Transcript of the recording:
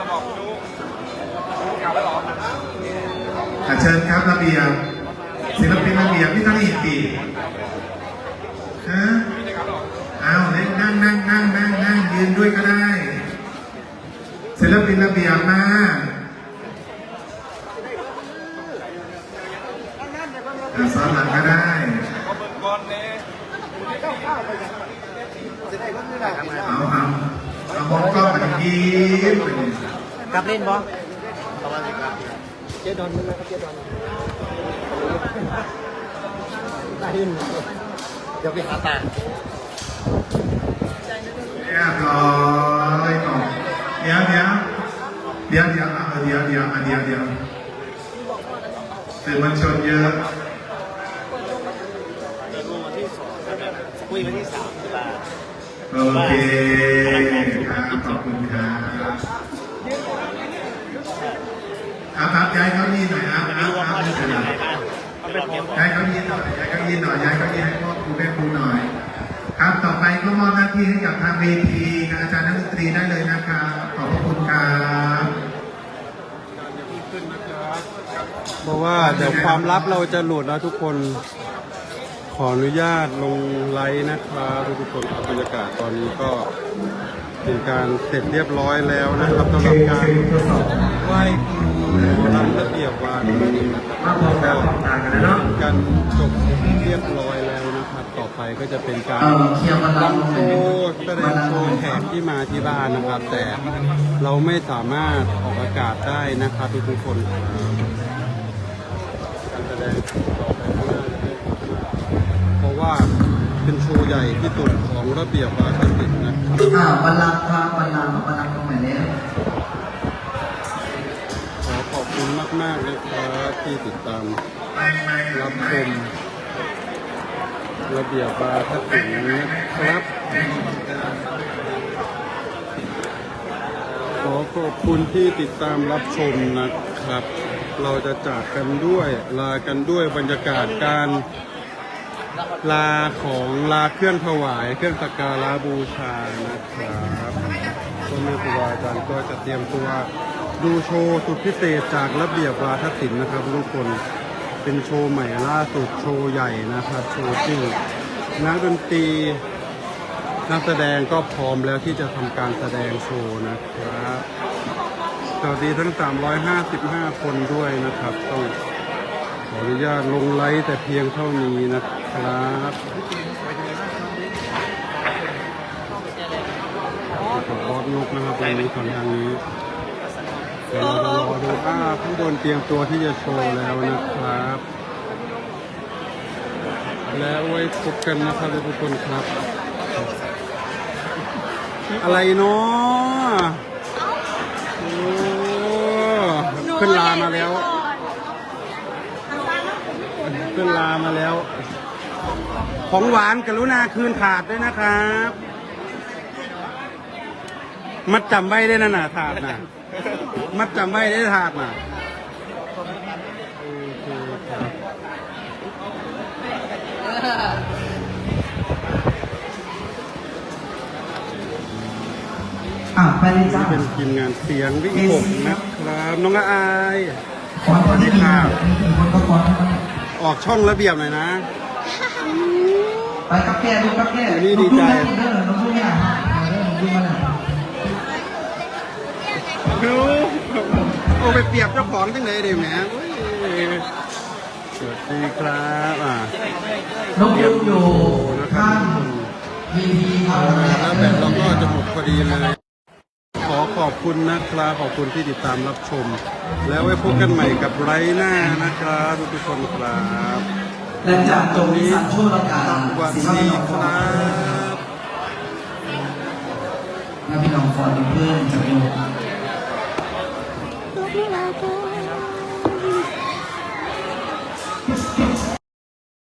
จะบอกคุณนุ๊กกลับแล้หรออะเชิญครับระเบียบศิลปินระเบียบพี่ตั้งอีกปีฮะอ้าวเนนั่งนั่งนั่งนั่งนั่งยืนด้วยก็ได้ศิลปินระเบียบมาอะซ้อนหลังก็ได้เอลเนี่ยเอาเอาเอามองกล้องมายิ้มไปเลย กลับเล่นบอเดี๋ยวไปหาตาเรียบร้อยก่อนเดี๋ยวเดี๋ยวเดี๋ยวเดี๋ยวอะเดี๋ยวเดี๋ยวอะเดี๋ยวเดี๋ยวสื่อมวลชนเยอะคุยวันที่สามตุลาโอเคครับขอบคุณครับ ครับครับย้ายเก้าอี้หน่อยครับครับครับไม่เป็นไรย้ายเก้าอี้หน่อยย้ายเก้าอี้หน่อยย้ายเก้าอี้ให้พ่อครูแม่ครูหน่อย ครับต่อไปก็มอบหน้าที่ให้กับทางเวทีกับอาจารย์นักดนตรีได้เลยนะครับขอบพระคุณครับเพราะว่าเดี๋ยวความลับเราจะหลุดแล้วทุกคนขออนุญาตลงไลน์นะครับทุกคนครับบรรยากาศตอนนี้ก็ เป็นการเสร็จเรียบร้อยแล้วนะครับสำหรับการไหว้ครูรำระเบียบวาทศิลป์นะครับมาพบกับต่างกันนะเนาะการจบเรียบร้อยแล้วนะครับ ต่อไปก็จะเป็นการเออเคลียร์วันละรำโชว์แสดงโชว์แขกที่มาที่บ้านนะครับ แต่เราไม่สามารถออกอากาศได้นะครับทุกคนครับการแสดง โชว์ใหญ่ที่สุดของระเบียบวาทศิลป์นะครับอ่าบัลลังก์ครับบัลลังก์บัลลังก์ตรงไหนแล้วขอขอบคุณมากๆนะครับที่ติดตามไม่ไม่รับไม่ชมระเบียบวาทศิลป์นะครับ ขอขอบคุณที่ติดตามรับชมนะครับ เราจะจากกันด้วยลากันด้วยบรรยากาศการ ลาของลาเครื่องถวาย เครื่องสักการะบูชานะครับต้นแม่ครูบาอาจารย์ก็จะเตรียมตัวดูโชว์สุดพิเศษจากระเบียบวาทศิลป์นะครับทุกคนเป็นโชว์ใหม่ล่าสุดโชว์ใหญ่นะครับโชว์จริงนักดนตรีนักแสดงก็พร้อมแล้วที่จะทำการแสดงโชว์นะครับสวัสดีทั้ง 355 คนด้วยนะครับต้อง ออนุญาตลงไลฟ์แต่เพียงเท่านี้นะครับขอบอสนกนะครับตรงนี้ของทางนี้เดี๋ยวเราจะรอดูอ่าข้างบนเตรียมตัวที่จะโชว์แล้วนะครับ แล้วไว้พบกันนะครับทุกคนครับ อะไรเนาะโอ้เพื่อนลามาแล้ว เพื่อนลามาแล้ว ของหวานกรุณาคืนถาดด้วยนะครับ มัดจำไว้ได้นะน่ะถาดน่ะ มัดจำไว้ได้ถาดน่ะโอเคครับอ่าไปเลยจ้านี่เป็นทีมงานเสียงวิหกนะครับ น้องอายขอคนที่มีมีกี่คนก็ขอให้มัน ออกช่องระเบียบหน่อยนะ ไปกับแก่ดูกับแก่นี่ดีใจน้องดูนะน้องดูเนี่ยเออน้องดูมาแล้วดูโอ้ไปเปรียบเจ้าของจังเลยเดี๋ยวแหมโอ้ยสวัสดีครับอ่าน้องดูอยู่ข้างวีพีครับ แล้วแบบเราก็จะหมดพอดีเลย ขอบคุณนะครับขอบคุณที่ติดตามรับชม แล้วไว้พบกันใหม่กับไรหน้านะครับทุกคนครับและจากตรงนี้ว์ชั่วรกาลสีข้าวครับถ้พี่น้องฟอนเพื่อนจะเป็น